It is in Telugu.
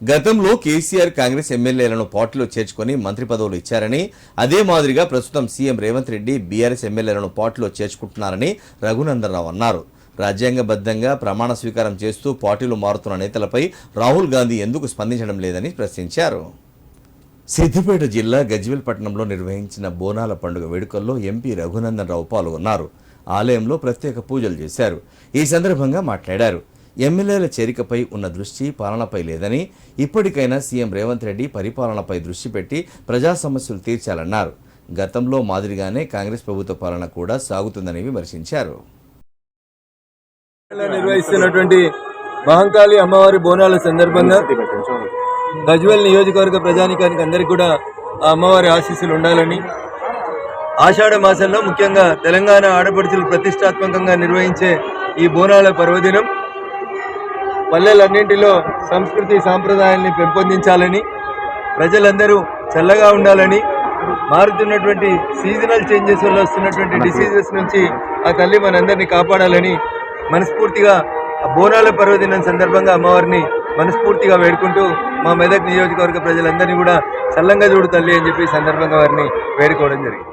గతంలో కేసీఆర్ కాంగ్రెస్ ఎమ్మెల్యేలను పార్టీలో చేర్చుకొని మంత్రి పదవులు ఇచ్చారని అదే మాదిరిగా ప్రస్తుతం సీఎం రేవంత్ రెడ్డి బీఆర్ఎస్ ఎమ్మెల్యేలను పార్టీలో చేర్చుకుంటున్నారని రఘునందనరావు అన్నారు. రాజ్యాంగబద్ధంగా ప్రమాణ స్వీకారం చేస్తూ పార్టీలు మారుతున్న నేతలపై రాహుల్ గాంధీ ఎందుకు స్పందించడం లేదని ప్రశ్నించారు. సిద్దిపేట జిల్లా గజ్వేల్ పట్టణంలో నిర్వహించిన బోనాల పండుగ వేడుకల్లో ఎంపీ రఘునందన్ రావు పాల్గొన్నారు. ఆలయంలో ప్రత్యేక పూజలు చేశారు. ఈ సందర్భంగా మాట్లాడారు. ఎమ్మెల్యేల చేరికపై ఉన్న దృష్టి పాలనపై లేదని ఇప్పటికైనా సీఎం రేవంత్ రెడ్డి పరిపాలనపై దృష్టి పెట్టి ప్రజా సమస్యలు తీర్చాలన్నారు. గతంలో మాదిరిగానే కాంగ్రెస్ ప్రభుత్వ పాలన కూడా సాగుతుందని విమర్శించారు. నిర్వహిస్తున్నటువంటి మహంకాళి అమ్మవారి బోనాల సందర్భంగా గజ్వెల్ నియోజకవర్గ ప్రజానికానికి అందరికీ కూడా ఆ అమ్మవారి ఆశీస్సులు ఉండాలని ఆషాఢ మాసంలో ముఖ్యంగా తెలంగాణ ఆడపడుచులు ప్రతిష్టాత్మకంగా నిర్వహించే ఈ బోనాల పర్వదినం పల్లెలన్నింటిలో సంస్కృతి సాంప్రదాయాల్ని పెంపొందించాలని ప్రజలందరూ చల్లగా ఉండాలని మారుతున్నటువంటి సీజనల్ చేంజెస్ వల్ల వస్తున్నటువంటి డిసీజెస్ నుంచి ఆ తల్లి మనందరినీ కాపాడాలని మనస్ఫూర్తిగా ఆ బోనాల పర్వదినం సందర్భంగా అమ్మవారిని మనస్ఫూర్తిగా వేడుకుంటూ మా మెదక్ నియోజకవర్గ ప్రజలందరినీ కూడా చల్లంగా చూడు తల్లి అని చెప్పి సందర్భంగా వారిని వేడుకోవడం జరిగింది.